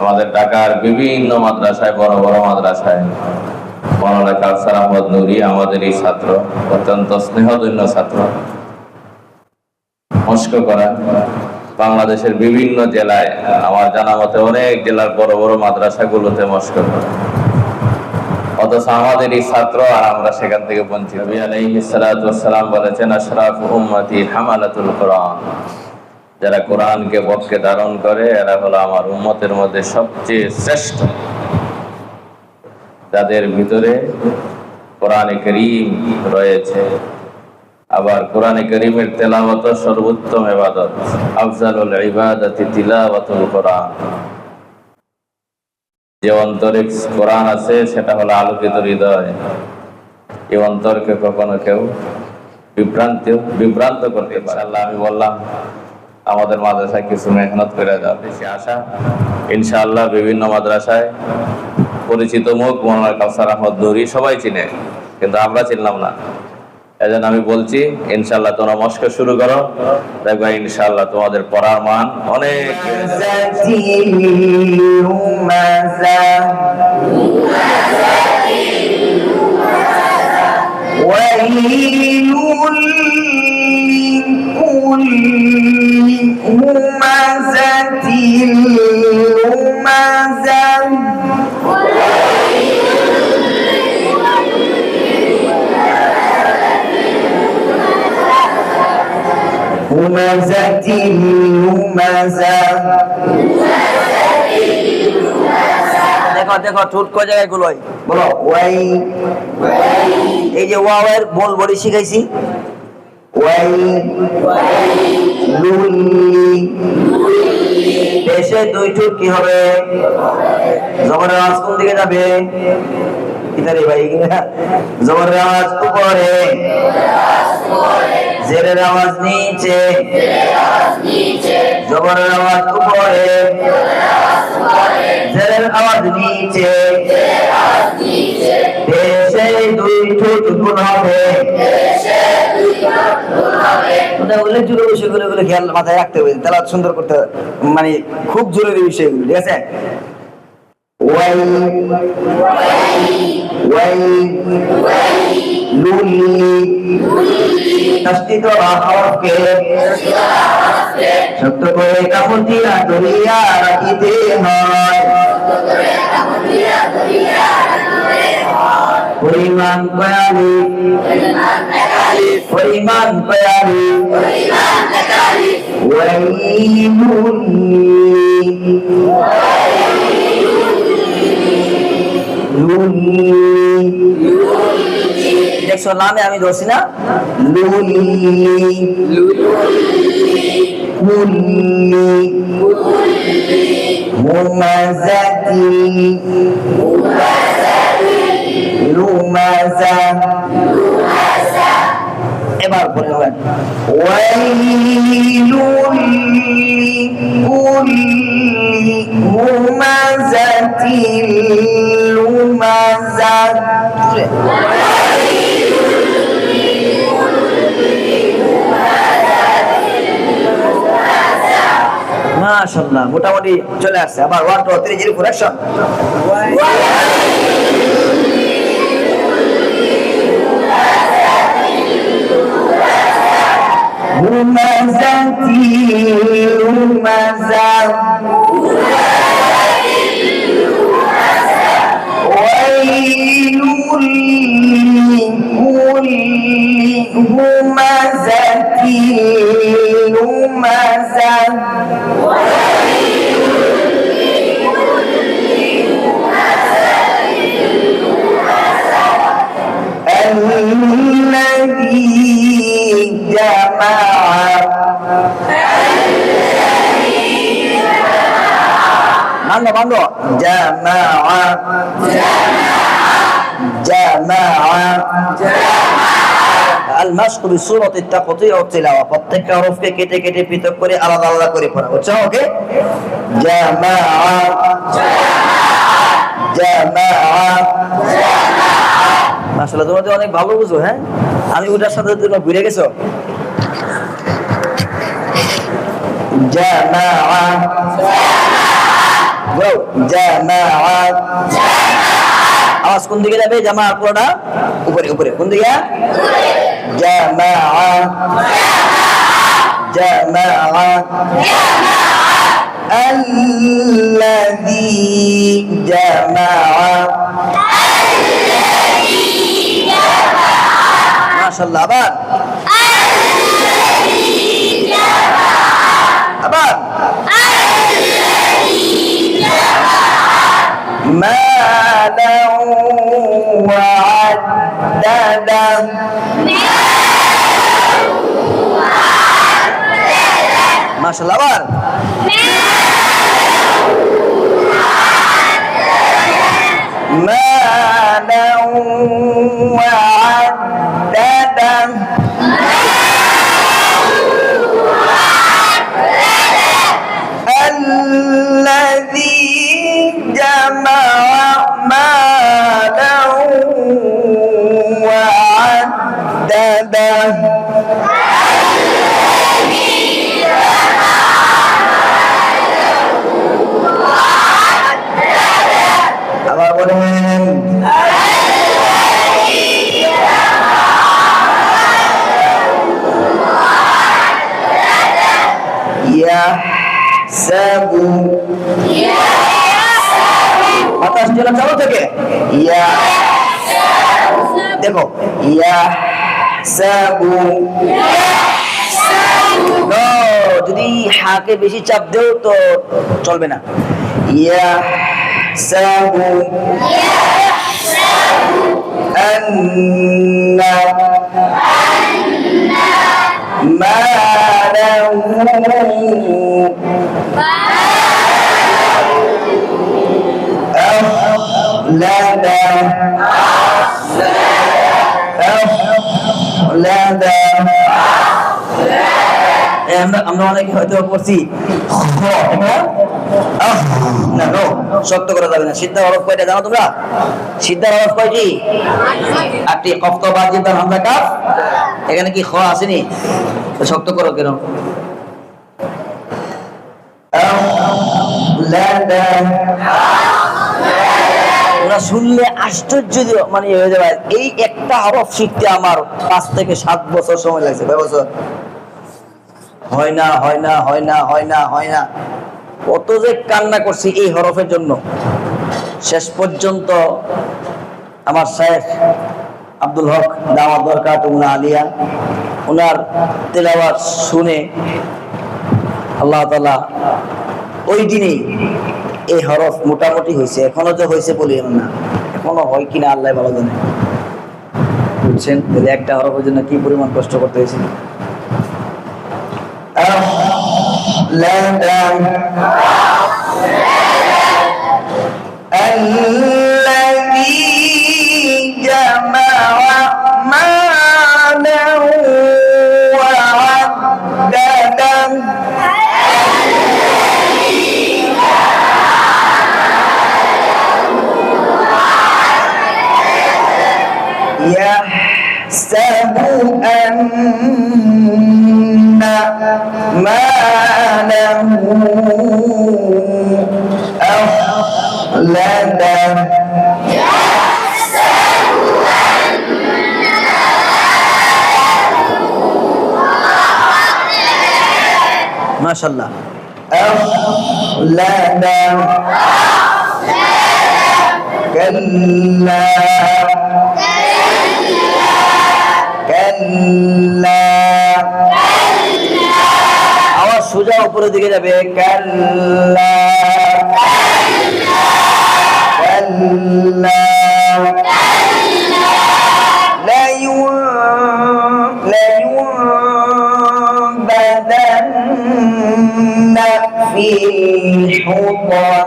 আমাদের ঢাকার বিভিন্ন মাদ্রাসায়, বড় বড় মাদ্রাসায়। আহমদ ছাত্র, অত্যন্ত স্নেহধন্য ছাত্র। করা, বাংলাদেশের বিভিন্ন জেলায়, আমার জানা মতে অনেক জেলার বড় বড় মাদ্রাসাগুলোতে মস্ক করা। অথচ আমাদের এই ছাত্র আর আমরা সেখান থেকে বঞ্চিত। বলেছেন, আশরাফ উম্মতি হামালাতুল কোরআন। যারা কোরআনকে বক্ষে ধারণ করে, এরা হলো আমার উম্মতের মধ্যে সবচেয়ে শ্রেষ্ঠ। যাদের ভিতরে কোরআনে করিম রয়েছে। আবার কোরআনে করিমের তেলাওয়াত সর্বোত্তম ইবাদত, আফজালুল ইবাদাতি তিলাওয়াতুল কোরআন। যে অন্তরে কোরআন আছে, সেটা হলো আলোকিত হৃদয়। এই অন্তরকে কখনো কেউ বিভ্রান্ত বিভ্রান্ত করতে পারে আল্লাহ আমি বললাম আমাদের মাদ্রাসায় কিছু মেহনত করে দেওয়া বেশি আশা ইনশাআল্লাহ বিভিন্ন মাদ্রাসায় পরিচিত মুখ মৌলানা কাউসার আহমদ নুরি সবাই চিনে কিন্তু আমরা চিনলাম না এজন্য আমি বলছি ইনশাআল্লাহ তোমরা মস্ক শুরু করো দেখবা ইনশাআল্লাহ তোমাদের পড়ার মান অনেক বেড়ে যাবে। ويل لكل همزة لمزة همزة لمزة দেখো দেখো ঠোঁট কয় জায়গায় গুলোয় বলো ওয়াই এই যে ওয়াওয়ের বল বড়ি শিখাইছি দেশে দুই ঠোঁট কি হবে? জবরের আওয়াজ কোন দিকে যাবে? কিনারে ভাই, জবরের আওয়াজ উপরে। জেরের আওয়াজ নিচে। জবরের আওয়াজ উপরে। জেরের আওয়াজ নিচে। দেশে দুই ঠোঁট গুণ হবে? ওটা উল্লেখযোগ্য বিষয়গুলো এগুলো খেয়াল মাথায় রাখতে হবে তারা সুন্দর করতে। মানে খুব জরুরি বিষয়গুলো, ঠিক আছে পরিমাণ কয়ালি পরিমাণ কয়ালি দেখছো নামে আমি ধরছি না এবার বলে হবে ويل لكل এবার বলবেন মোটামুটি চলে আসছে। আবার one two three zero four الدين مسد الذي جمع Mangga, mangga. Jamaah. Jamaah. Jamaah. Jamaah. প্রত্যেকটা কেটে কেটে পৃথক করে আলাদা আলাদা করে পড়া। বুঝছ ওকে জামা জামা অনেক ভালো বুঝো হ্যাঁ? আমি ওটার সাথে তোমরা ঘুরে গেছো? আওয়াজ কোন দিকে যাবে? জামা পুরোটা? উপরে উপরে। কোন দিকে? جماعة. جماعة. الذي جمع. الذي جمع ما شاء الله. أبان. الذي جمع أبان. الذي جمع ما له وعددا ما شاء الله بار ما বলেন। ইয়াহসাবু বাতাস চালু থেকে। ইয়া দেখো ইয়াহসাবু No, যদি হাকে বেশি চাপ দেও তো চলবে না। ইয়াহসাবু أن ماله أخلد أخلد এ, আমরা আমরা অনেকে হয়তো পড়ছি খ, আমরা আহ, শক্ত করা যাবে না। কয়টা জানো তোমরা? সিদ্ধা হরফ কয়টি? এখানে কি আসেনি? শক্ত করো কেন? শুনলে আশ্চর্য মানে হয়ে যাবে। এই একটা হরফ শিখতে আমার পাঁচ থেকে সাত বছর সময় লাগছে। হয় না হয় না হয় না হয় না হয় না। কত যে কান্না করছি এই হরফের জন্য। শেষ পর্যন্ত আমার শেখ আব্দুল হক দাওয়া দরকার উনা আলিয়া, ওনার তেলাওয়াত শুনে আল্লাহ তালা ওই দিনেই এই হরফ মোটামুটি হয়েছে। এখনও যে হয়েছে বলি না। এখনও হয় কিনা আল্লাহ ভালো জানে। বুঝছেন? একটা হরফের জন্য কি পরিমাণ কষ্ট করতে لك الذي جمع مالا وعددا يحسب أن ما له أخلده ما شاء الله أخلده كلا كلا كلا সোজা উপরের দিকে যাবে কাল্লা কাল্লা لا ين- لا ينبذن في الحطمة